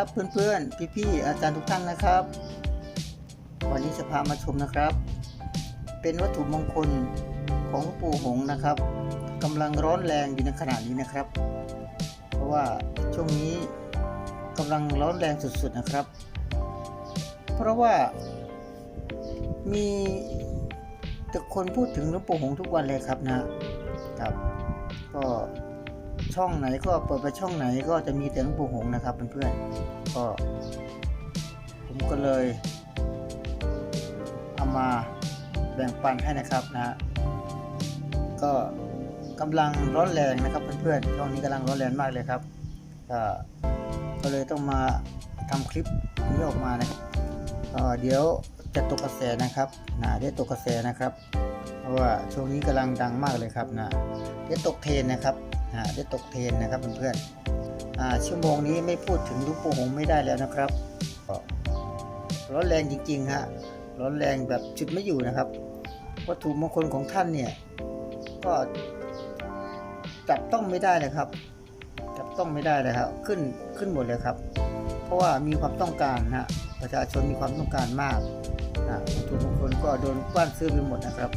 ับเพื่อนๆ พี่ๆ อาจารย์ทุกท่านนะครับ วันนี้จะพามาชมนะครับ เป็นวัตถุมงคลของปู่หงนะครับกำลังร้อนแรงอยู่ในขณะนี้นะครับ เพราะว่าช่วงนี้กำลังร้อนแรงสุดๆนะครับ เพราะว่ามีแต่คนพูดถึงหลวงปู่หงทุกวันเลยครับนะครับ ก็ ช่องไหนก็เปิดไปช่องไหนก็จะมีแต่หลวงปู่หงนะครับเพื่อนๆก็ผมก็เลยเอามาแบ่งปันให้นะครับนะ ก็กำลังร้อนแรงนะครับเพื่อนๆช่วงนี้กำลังร้อนแรงมากเลยครับก็เลยต้องมาทำคลิปนี้ออกมานะครับเอ่อเดี๋ยวจะตกกระแสนะครับนะเดี๋ยวตกกระแสนะครับ เพราะว่าช่วงนี้กำลังดังมากเลยครับนะเดี๋ยวตกเทรนนะครับ นะเดี๋ยวตกเทรนนะครับเพื่อนๆอ่าชั่วโมงนี้ไม่พูดถึงลูกปู่หงไม่ได้แล้วนะครับร้อนแรงจริงๆฮะร้อนแรงแบบจุดไม่อยู่นะครับ วัตถุมงคลของท่านเนี่ยก็จับต้องไม่ได้เลยครับ จับต้องไม่ได้เลยครับ ขึ้นขึ้นหมดเลยครับ เพราะว่ามีความต้องการนะฮะประชาชนมีความต้องการมากนะวัตถุมงคลก็โดนกว้านซื้อไปหมดนะครับ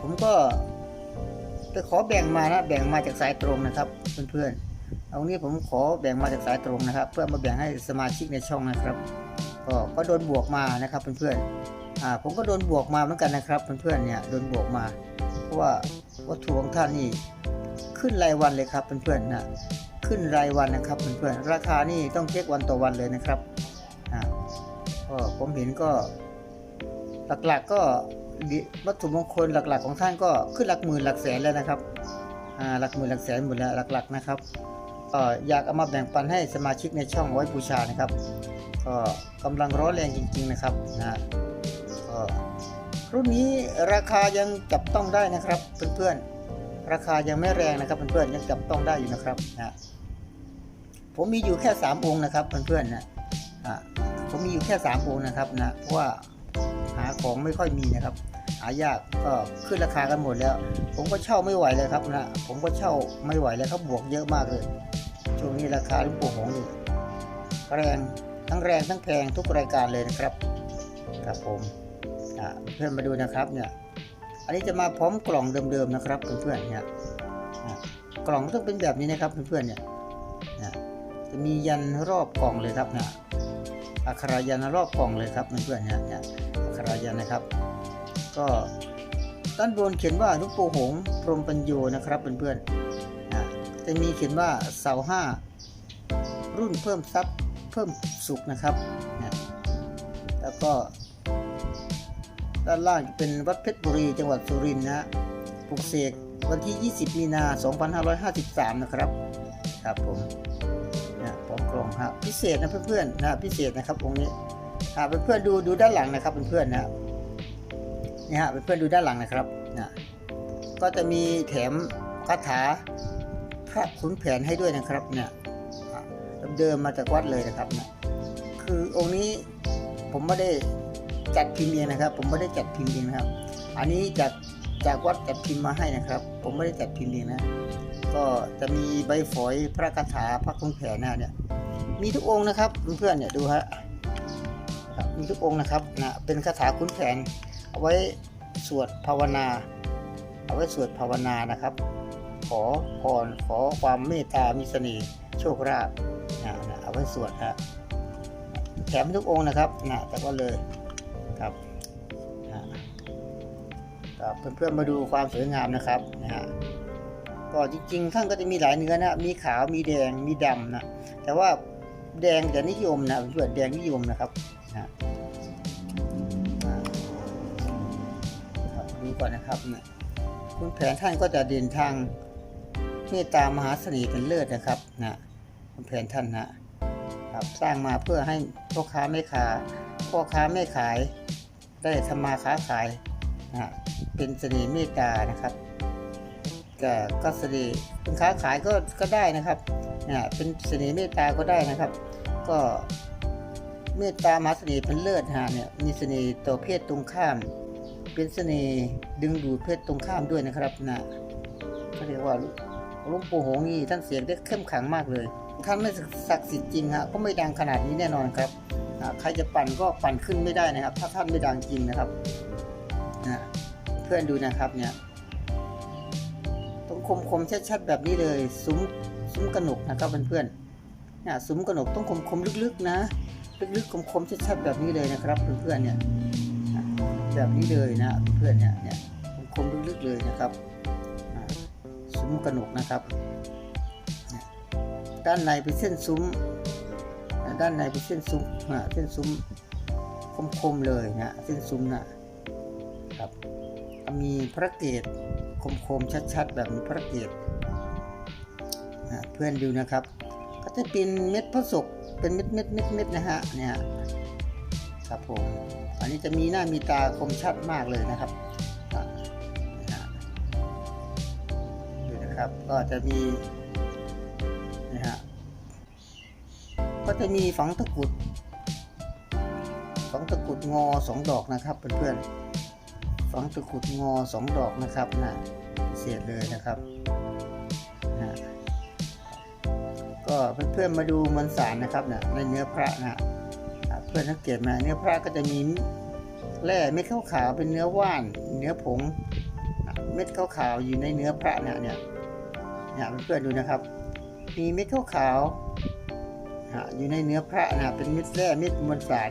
ผมก็ ไปขอแบ่งมานะแบ่งมาจากสายตรงนะครับ เพื่อนๆเอางี้ผมขอแบ่งมาจากสายตรงนะครับ เพื่อมาแบ่งให้สมาชิกในช่องนะครับก็ก็โดนบวกมานะครับเพื่อนๆอ่าผมก็โดนบวกมาเหมือนกันนะครับเพื่อนๆเนี่ยโดนบวกมา เพราะว่าวัตถุของท่านนี่ขึ้นรายวันเลยครับเพื่อนๆนะขึ้นรายวันนะครับเพื่อนๆราคานี่ต้องเช็ควันต่อวันเลยนะครับอ่าก็ผมเห็นก็หลักๆก็ วัตถุมงคลหลักๆ ของท่านก็ขึ้นหลักหมื่นหลักแสนแล้วนะครับหลักหมื่นหลักแสนหมดแล้วหลักๆนะครับก็อยากเอามาแบ่งปันให้สมาชิกในช่องไว้บูชานะครับก็กำลังร้อนแรงจริง ๆนะครับนะก็รุ่นนี้ราคายังจับต้องได้นะครับเพื่อนๆราคายังไม่แรงนะครับเพื่อนๆยังจับต้องได้อยู่นะครับนะผมมีอยู่แค่สามองค์นะครับเพื่อนๆนะผมมีอยู่แค่สามองค์นะครับนะเพราะว่าาของไม่ค่อยมีนะครับ หายากก็ขึ้นราคากันหมดแล้ว ผมก็เช่าไม่ไหวเลยครับนะผมก็เช่าไม่ไหวแล้วครับบวกเยอะมากเลยช่วงนี้ราคาลูกโป่งของนี่แรงทั้งแรงทั้งแพงทุกรายการเลยนะครับครับผมเพื่อนมาดูนะครับเนี่ยอันนี้จะมาพร้อมกล่องเดิมๆนะครับเพื่อนๆเนี่ยกล่องต้องเป็นแบบนี้นะครับเพื่อนๆเนี่ยจะมียันรอบกล่องเลยครับเนี่ยอักขรายันรอบกล่องเลยครับเพื่อนๆเนี่ย เนี่ยอักขรายันนะครับ ก็ด้านบนเขียนว่าหลูกโป่หงพรมปัญโยนะครับเพื่อนๆนะจะมีเขียนว่าเสาห้ารุ่นเพิ่มทรัพย์เพิ่มสุขนะครับนะแล้วก็ ด้านล่างเป็นวัดเพชรบุรีจังหวัดสุรินทร์นะปลูกเสกวันที่ 20 มีนา 2553 นะครับ ครับผมนะพร้อมกล่องครับพิเศษนะเพื่อนๆนะพิเศษนะครับองค์นี้ อ่าเพื่อนๆดูดูด้านหลังนะครับเพื่อนๆนะนี่ฮะเพื่อนๆดูด้านหลังนะครับนะก็จะมีแถมคาถาพระขุนแผนให้ด้วยนะครับเนี่ยเดิมมาจากวัดเลยนะครับนะคือองค์นี้ผมไม่ได้จัดพิมพ์เองนะครับ ผมไม่ได้จัดพิมพ์เองนะครับ อันนี้จากจากวัดจัดพิมพ์มาให้นะครับ ผมไม่ได้จัดพิมพ์เองนะ ก็จะมีใบฝอยพระคาถาพระคุงแผนนะเนี่ยมีทุกองค์นะครับเพื่อนๆเนี่ยดูฮะ มีทุกองค์นะครับนะเป็นคาถาขุนแผนเอาไว้สวดภาวนา เอาไว้สวดภาวนานะครับ ขอพรขอความเมตตามีเสน่ห์โชคลาภนะนะเอาไว้สวดฮะแถมทุกองค์นะครับนะแต่ก็เลยครับนะก็เพื่อนๆมาดูความสวยงามนะครับนะฮะก็จริงๆท่านก็จะมีหลายเนื้อนะมีขาวมีแดงมีดำนะแต่ว่า แดงจะนิยมนะเพื่อนแดงนิยมนะครับนะครับดูก่อนนะครับเนี่ยคุณแผนท่านก็จะเด่นทางเมตตามหาเสน่ห์เป็นเลิศนะครับนะคุณแผนท่านนะครับสร้างมาเพื่อให้พ่อค้าไม่ขาพ่อค้าไม่ขาย ได้ทำมาค้าขายนะเป็นเสน่ห์เมตตานะครับก็ก็เสน่ห์เป็นค้าขายก็ก็ได้นะครับ นะเป็นเสน่ห์เมตตาก็ได้นะครับ ก็เมตตามหาเสน่ห์เป็นเลิศฮะเนี่ยมีเสน่ห์ต่อเพศตรงข้าม เป็นเสน่ห์ดึงดูดเพศตรงข้ามด้วยนะครับนะเขาเรียกว่าลุงปู่หงนี่ท่านเสียงได้เข้มขังมากเลยท่านไม่ศักดิ์สิทธิ์จริงฮะก็ไม่ดังขนาดนี้แน่นอนครับใครจะปั่นก็ปั่นขึ้นไม่ได้นะครับ ถ้าท่านไม่ดังจริงนะครับนะเพื่อนดูนะครับเนี่ยต้องคมคมๆชัดๆแบบนี้เลย ซุ้ม ซุ้มกระหนกนะครับเพื่อนๆเนี่ยซุ้มกระหนกต้องคมคมๆลึกๆนะ ลึกๆคมคมๆชัดๆแบบนี้เลยนะครับเพื่อนๆเนี่ยแบบนี้เลยนะเพื่อนๆเนี่ยเนี่ยคมๆลึกๆเลยนะครับซุ้มกระหนกนะครับ ด้านในเป็นเส้นซุ้ม ด้านในเป็นเส้นซุ้มอ่าเส้นซุ้มคมๆเลยนะเส้นซุ้มนะครับมีพระเกศคมๆชัดๆ แบบมีพระเกศ เพื่อนดูนะครับ ก็จะเป็นเม็ดพระศกเป็นเม็ดเม็ดเม็ดเม็ดนะฮะเนี่ยครับผมอันนี้จะมีหน้ามีตาคมชัดมากเลยนะครับดูนะครับก็จะมีนะฮะก็จะมีฝังตะกุดฝังตะกุดงอสองดอกนะครับเพื่อนๆฝังตะกุดงอสองดอกนะครับนะพิเศษเลยนะครับนะ ก็เพื่อนๆมาดูมวลสารนะครับนะในเนื้อพระนะอะเพื่อนสังเกตไหมาเนื้อพระก็จะมีแร่เม็ดขาวๆเป็นเนื้อว่าน เนื้อผง เม็ดขาวๆอยู่ในเนื้อพระนะเนี่ยเนี่ยเพื่อนๆดูนะครับ มีเม็ดขาวๆอะอยู่ในเนื้อพระนะเป็นเม็ดแร่เม็ดมวลสาร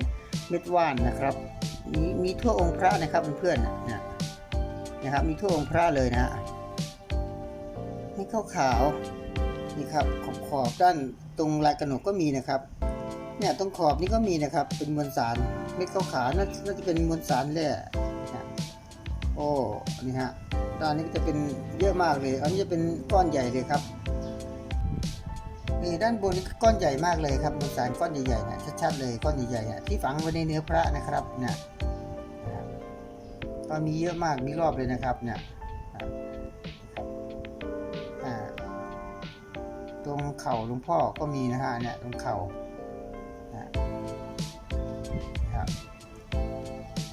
เม็ดว่านนะครับมีมีทั่วองค์พระนะครับเพื่อนๆนะนะนะครับ มีทั่วองค์พระเลยนะฮะเม็ดขาวๆ นี่ครับขอบขอบด้านตรงลายกระหนกก็มีนะครับ เนี่ยตรงขอบนี่ก็มีนะครับ เป็นมวลสารเม็ดขาวๆน่าน่าจะเป็นมวลสารแร่นะโอ้นี่ฮะด้านนี้ก็จะเป็นเยอะมากเลย อันนี้จะเป็นก้อนใหญ่เลยครับนี่ด้านบนนี่ก้อนใหญ่มากเลยครับมวลสารก้อนใหญ่ๆนะชัดๆเลยก้อนใหญ่ๆนะที่ฝังไว้ในเนื้อพระนะครับเนี่ยนะครับก็มีเยอะมากมีรอบเลยนะครับเนี่ย ตรงเข่าหลวงพ่อก็มีนะฮะเนี่ยตรงเข่านะครับ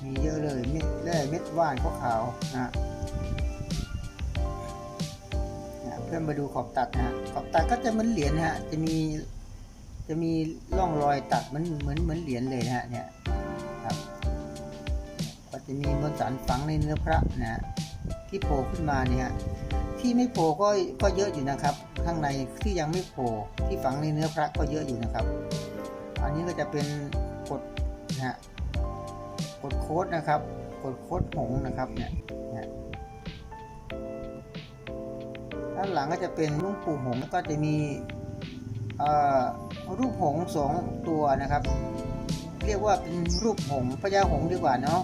มีเยอะเลยเม็ดแร่เม็ดว่านขาวนะนะเพื่อนมาดูขอบตัดนะฮะขอบตัดก็จะเหมือนเหรียญนะฮะจะมีจะมีร่องรอยตัดเหมือนเหมือนเหมือนเหรียญเลยนะฮะเนี่ยครับก็จะมีมวลสารฝังในเนื้อพระนะฮะที่โผล่ขึ้นมาเนี่ยที่ไม่โผล่ก็ก็เยอะอยู่นะครับ ข้างในที่ยังไม่โผล่ที่ฝังในเนื้อพระก็เยอะอยู่นะครับ อันนี้ก็จะเป็นกดนะฮะกดโค้ดนะครับกดโค้ดหงนะครับเนี่ยเนี่ยด้านหลังก็จะเป็นรูปปู่หงแล้วก็จะมีรูปหงสองตัวนะครับ เรียกว่าเป็นรูปหงพญาหงดีกว่าเนาะ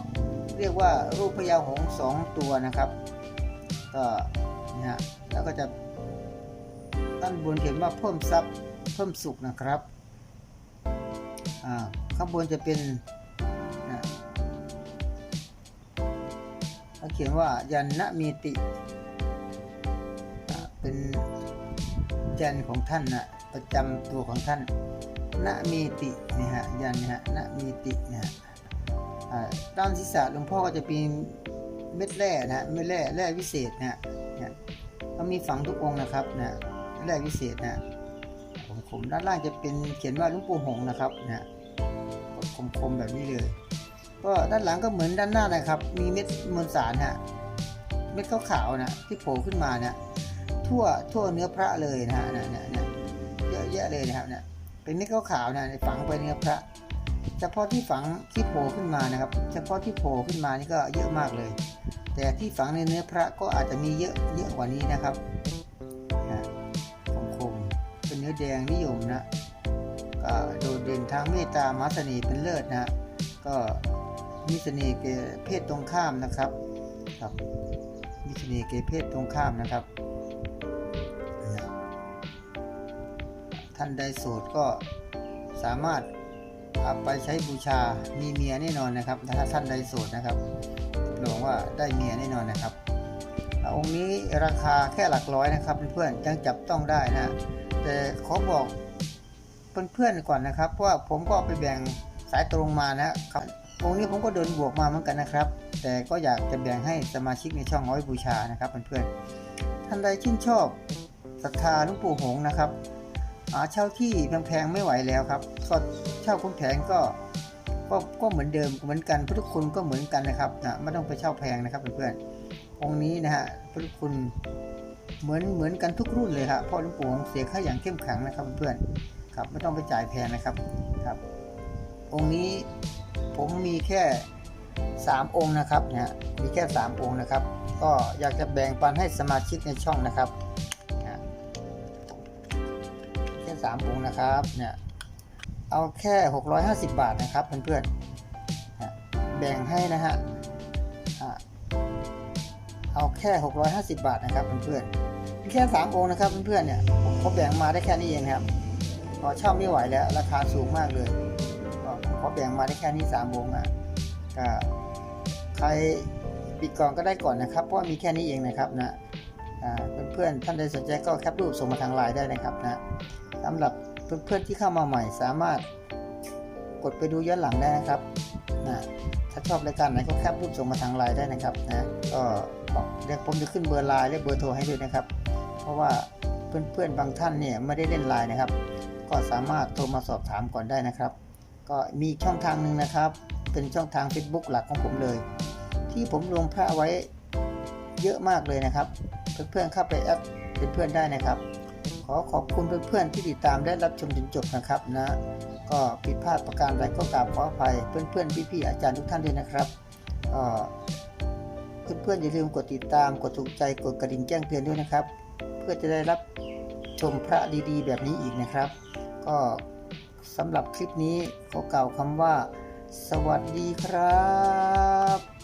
เรียกว่ารูปพญาหงส์สองตัวนะครับก็นะฮะแล้วก็จะ ด้านบนเขียนว่าเพิ่มทรัพย์เพิ่มสุขนะครับอ่าข้างบนจะเป็นนะเขาเขียนว่ายันนะมีติ เป็นยันของท่านนะประจำตัวของท่านนะมีตินะฮะยันนะฮะนะมีตินะฮะด้านศีรษะหลวงพ่อก็จะเป็นเม็ดแร่นะฮะเม็ดแร่แร่วิเศษนะฮะเนี่ยมีฝังทุกองนะครับนะ แร่วิเศษนะผมคมๆด้านล่างจะเป็นเขียนว่าลุงปู่หงส์นะครับนะฮะคมคมๆแบบนี้เลย ก็ด้านหลังก็เหมือนด้านหน้านะครับ มีเม็ดมวลสารฮะเม็ดขาวๆนะที่โผล่ขึ้นมาเนี่ยทั่วทั่วเนื้อพระเลยนะฮะเนี่ยเนี่ยเยอะแยะเลยนะครับเนี่ยเป็นเม็ดขาวๆนะฝังไปเนื้อพระเฉพาะที่ฝังที่โผล่ขึ้นมานะครับ เฉพาะที่โผล่ขึ้นมานี่ก็เยอะมากเลย แต่ที่ฝังในเนื้อพระก็อาจจะมีเยอะเยอะกว่านี้นะครับ นเนื้อแดงนิยมนะก็โดดเด่นทางเมตตามหาเสน่ห์เป็นเลิศนะก็มีเสน่ห์แก่เพศตรงข้ามนะครับครับมีเสน่ห์แก่เพศตรงข้ามนะครับ ท่านใดโสดก็สามารถเอาไปใช้บูชามีเมียแน่นอนนะครับ ถ้าท่านใดโสดนะครับหลวงว่าได้เมียแน่นอนนะครับ องค์นี้ราคาแค่หลักร้อยนะครับเพื่อนๆยังจับต้องได้นะแต่ขอบอกเพื่อนๆก่อนนะครับว่าผมก็ไปแบ่งสายตรงมานะครับองค์นี้ผมก็เดินบวกมาเหมือนกันนะครับ แต่ก็อยากจะแบ่งให้สมาชิกในช่องเอาไว้บูชานะครับเพื่อนๆท่านใดชื่นชอบศรัทธาลวงปู่หงนะครับาเช่าที่แพงๆไม่ไหวแล้วครับก็เช่าคุณแผงก็ก็ก็เหมือนเดิมเหมือนกันพุทธคุณก็เหมือนกันนะครับนะไม่ต้องไปเช่าแพงนะครับเพื่อนๆ องค์นี้นะฮะพุทธคุณเหมือนเหมือนกันทุกรุ่นเลยครับพราะหลวงปู่เสียค่าอย่างเข้มขลังนะครับเพื่อนๆครับไม่ต้องไปจ่ายแพงนะครับครับ องค์นี้ผมมีแค่ 3 องค์นะครับเนี่ยมีแค่ 3 องค์นะครับ ก็อยากจะแบ่งปันให้สมาชิกในช่องนะครับนะแค่ 3 องค์นะครับเนี่ยเอาแค่ 650 บาทนะครับเพื่อนๆนแบ่งให้นะฮะ เอาแค่ 650 บาทนะครับเพื่อนๆมีแค่3องค์นะครับเพื่อนๆเนี่ยผมขาแบ่งมาได้แค่นี้เองครับพอเช่าไม่ไหวแล้ว ราคาสูงมากเลยก็ขอแบ่งมาได้แค่นี้3องค์อะก็ใครปิดกล่องก็ได้ก่อนนะครับ เพราะมีแค่นี้เองนะครับนะอ่าเพื่อนๆท่านใดสนใจก็แคปรูปส่งมาทางไลน์ได้นะครับนะสำหรับเพื่อนๆที่เข้ามาใหม่สามารถกดไปดูย้อนหลังได้นะครับนะถ้าชอบรายการไหนก็แคปรูปส่งมาทางไลน์ได้นะครับนะก็ เดี๋ยวผมจะขึ้นเบอร์ไลน์และเบอร์โทรให้ด้วยนะครับ เพราะว่าเพื่อนๆบางท่านเนี่ยไม่ได้เล่นไลน์นะครับ ก็สามารถโทรมาสอบถามก่อนได้นะครับ ก็มีช่องทางหนึ่งนะครับ เป็นช่องทาง Facebook หลักของผมเลย ที่ผมลงพระไว้เยอะมากเลยนะครับ เพื่อนๆเข้าไปแอดเป็นเพื่อนได้นะครับ ขอขอบคุณเพื่อนๆที่ติดตามและรับชมจนจบนะครับนะก็ผิดพลาดประการใดก็กราบขออภัยเพื่อนๆพี่ๆอาจารย์ทุกท่านด้วยนะครับก็ เพื่อนๆอย่าลืมกดติดตามกดถูกใจกดกระดิ่งแจ้งเตือนด้วยนะครับ เพื่อจะได้รับชมพระดีๆ แบบนี้อีกนะครับ ก็สำหรับคลิปนี้ขอกล่าวคำว่า สวัสดีครับ